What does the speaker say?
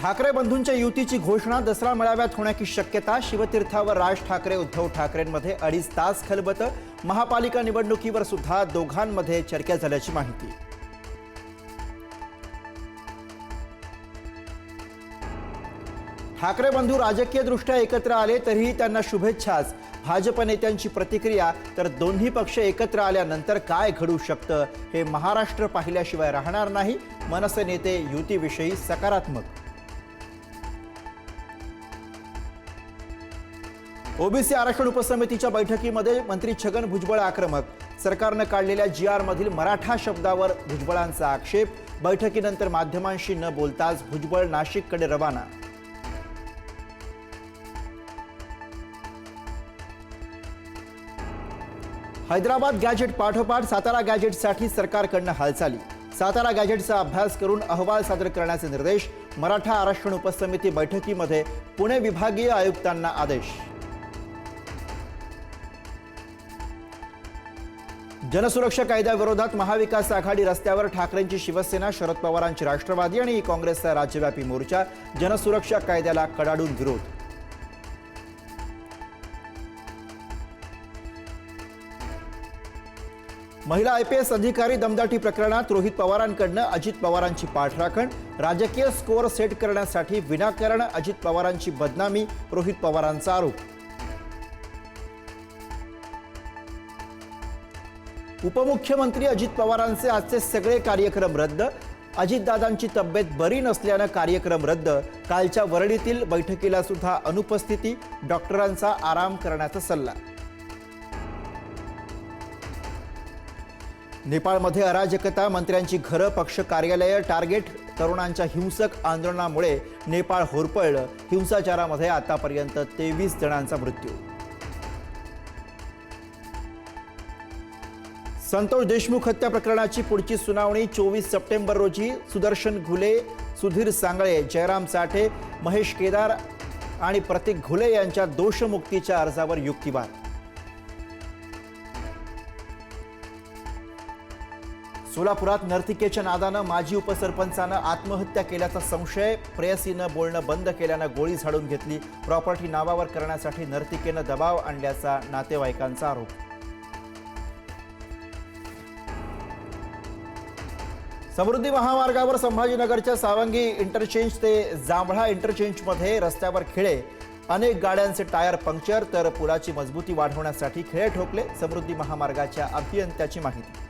ठाकरे बंधूंच्या युतीची घोषणा दसरा मेळाव्यात होण्याची शक्यता शिवतीर्थावर राज ठाकरे उद्धव ठाकरेंमध्ये अडीच तास खलबत. महापालिका निवडणुकीवर सुद्धा दोघांमध्ये चर्चा झाल्याची माहिती. ठाकरे बंधू राजकीयदृष्ट्या एकत्र आले तरीही त्यांना शुभेच्छाच. भाजप नेत्यांची प्रतिक्रिया तर दोन्ही पक्ष एकत्र आल्यानंतर काय घडू शकतं हे महाराष्ट्र पाहिल्याशिवाय राहणार नाही. मनसे नेते युतीविषयी सकारात्मक. ओबीसी आरक्षण उपसमितीच्या बैठकीमध्ये मंत्री छगन भुजबळ आक्रमक. सरकारनं काढलेल्या जी आरमधील मराठा शब्दावर भुजबळांचा आक्षेप. बैठकीनंतर माध्यमांशी न बोलताच भुजबळ नाशिककडे रवाना. हैदराबाद गॅजेट पाठोपाठ सातारा गॅजेटसाठी सरकारकडनं हालचाली. सातारा गॅजेटचा अभ्यास करून अहवाल सादर करण्याचे निर्देश मराठा आरक्षण उपसमिती बैठकीमध्ये पुणे विभागीय आयुक्तांना आदेश. जनसुरक्षा कायद्याविरोधात महाविकास आघाडी रस्त्यावर ठाकरेंची शिवसेना शरद पवारांची राष्ट्रवादी आणि काँग्रेसचा राज्यव्यापी मोर्चा जनसुरक्षा कायद्याला कडाडून विरोध. महिला आयपीएस अधिकारी दमदाटी प्रकरणात रोहित पवारांकडनं अजित पवारांची पाठराखण राजकीय स्कोअर सेट करण्यासाठी विनाकारण अजित पवारांची बदनामी रोहित पवारांचा आरोप. उपमुख्यमंत्री अजित पवारांचे आजचे सगळे कार्यक्रम रद्द. अजितदादांची तब्येत बरी नसल्यानं कार्यक्रम रद्द. कालच्या वरळीतील बैठकीला सुद्धा अनुपस्थिती डॉक्टरांचा आराम करण्याचा सल्ला. नेपाळमध्ये अराजकता मंत्र्यांची घरं पक्ष कार्यालय टार्गेट तरुणांच्या हिंसक आंदोलनामुळे नेपाळ होरपळलं. हिंसाचारामध्ये आतापर्यंत तेवीस जणांचा मृत्यू. संतोष देशमुख हत्या प्रकरणाची पुढची सुनावणी चोवीस सप्टेंबर रोजी सुदर्शन घुले सुधीर सांगळे जयराम साठे महेश केदार आणि प्रतीक घुले यांच्या दोषमुक्तीच्या अर्जावर युक्तिवाद. सोलापुरात नर्तिकेच्या नादानं माजी उपसरपंचानं आत्महत्या केल्याचा संशय प्रेयसीनं बोलणं बंद केल्यानं गोळी झाडून घेतली. प्रॉपर्टी नावावर करण्यासाठी नर्तिकेनं दबाव आणल्याचा नातेवाईकांचा आरोप. समृद्धी महामार्गावर संभाजीनगरच्या सावंगी इंटरचेंज ते जांभळा इंटरचेंजमध्ये रस्त्यावर खिळे. अनेक गाड्यांचे टायर पंक्चर तर पुलाची मजबूती वाढवण्यासाठी खिळे ठोकले. समृद्धी महामार्गाच्या अभियंत्याची माहिती.